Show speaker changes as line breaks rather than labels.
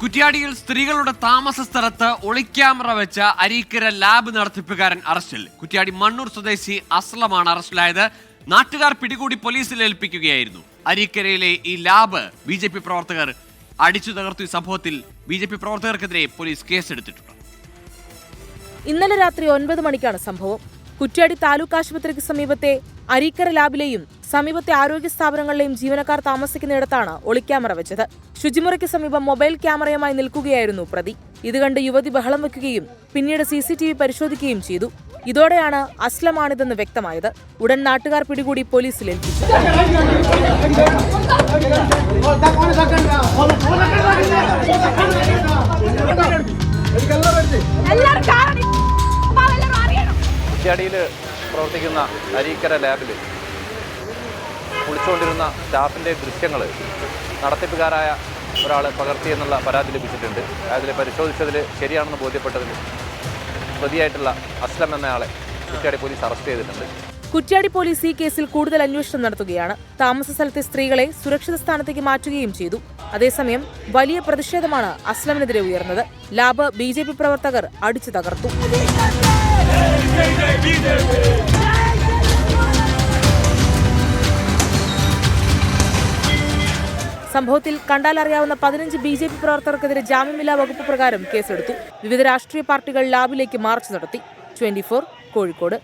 കുറ്റ്യാടിയിൽ സ്ത്രീകളുടെ താമസ സ്ഥലത്ത് ഒളിക്യാമറ വെച്ച അരീക്കര ലാബ് നടത്തിപ്പുകാരൻ അറസ്റ്റിൽ. കുറ്റ്യാടി മണ്ണൂർ സ്വദേശി അസ്ലമാണ് അറസ്റ്റിലായത്. നാട്ടുകാർ പിടികൂടി പോലീസിൽ ഏൽപ്പിക്കുകയായിരുന്നു. അരീക്കരയിലെ ഈ ലാബ് ബി ജെ പി പ്രവർത്തകർ അടിച്ചു തകർത്തു. സംഭവത്തിൽ ബി ജെ പി പ്രവർത്തകർക്കെതിരെ പോലീസ് കേസെടുത്തിട്ടുണ്ട്.
ഇന്നലെ രാത്രി ഒൻപത് മണിക്കാണ് സംഭവം. കുറ്റ്യാടി താലൂക്ക് ആശുപത്രിക്ക് സമീപത്തെ അരീക്കര ലാബിലെയും സമീപത്തെ ആരോഗ്യ സ്ഥാപനങ്ങളിലെയും ജീവനക്കാർ താമസിക്കുന്നിടത്താണ് ഒളിക്യാമറ വെച്ചത്. ശുചിമുറിക്ക് സമീപം മൊബൈൽ ക്യാമറയുമായി നിൽക്കുകയായിരുന്നു പ്രതി. ഇത് കണ്ട് യുവതി ബഹളം വെക്കുകയും പിന്നീട് സി സി ടി വി പരിശോധിക്കുകയും ചെയ്തു. ഇതോടെയാണ് അസ്ലമാണിതെന്ന് വ്യക്തമായത്. ഉടൻ നാട്ടുകാർ പിടികൂടി പോലീസിൽ ഏൽപ്പിച്ചു.
കുറ്റ്യാടിയിൽ പ്രവർത്തിക്കുന്ന അരീക്കര ലാബിൽ കുളിച്ചുകൊണ്ടിരുന്ന സ്റ്റാഫിന്റെ ദൃശ്യങ്ങൾ നടത്തിപ്പുകാരായ ഒരാൾ പകർത്തിയെന്നുള്ള പരാതി ലഭിച്ചിട്ടുണ്ട്. അതിൽ പരിശോധിച്ചതിൽ ശരിയാണെന്ന് ബോധ്യപ്പെട്ടതിൽ പ്രതിയായിട്ടുള്ള അസ്ലം എന്നയാളെ കുറ്റ്യാടി പോലീസ് അറസ്റ്റ് ചെയ്തിട്ടുണ്ട്.
കുറ്റ്യാടി പോലീസ് ഈ കേസിൽ കൂടുതൽ അന്വേഷണം നടത്തുകയാണ്. താമസ സ്ഥലത്തെ സ്ത്രീകളെ സുരക്ഷിത സ്ഥാനത്തേക്ക് മാറ്റുകയും ചെയ്തു. അതേസമയം വലിയ പ്രതിഷേധമാണ് അസ്ലമിനെതിരെ ഉയർന്നത്. ലാബ് ബി പ്രവർത്തകർ അടിച്ചു തകർത്തു. സംഭവത്തിൽ കണ്ടാലറിയാവുന്ന പതിനഞ്ച് ബി ജെ പി പ്രവർത്തകർക്കെതിരെ ജാമ്യമില്ലാ വകുപ്പ് പ്രകാരം കേസെടുത്തു. വിവിധ രാഷ്ട്രീയ പാർട്ടികൾ ലാബിലേക്ക് മാർച്ച് നടത്തി. ട്വന്റി കോഴിക്കോട്.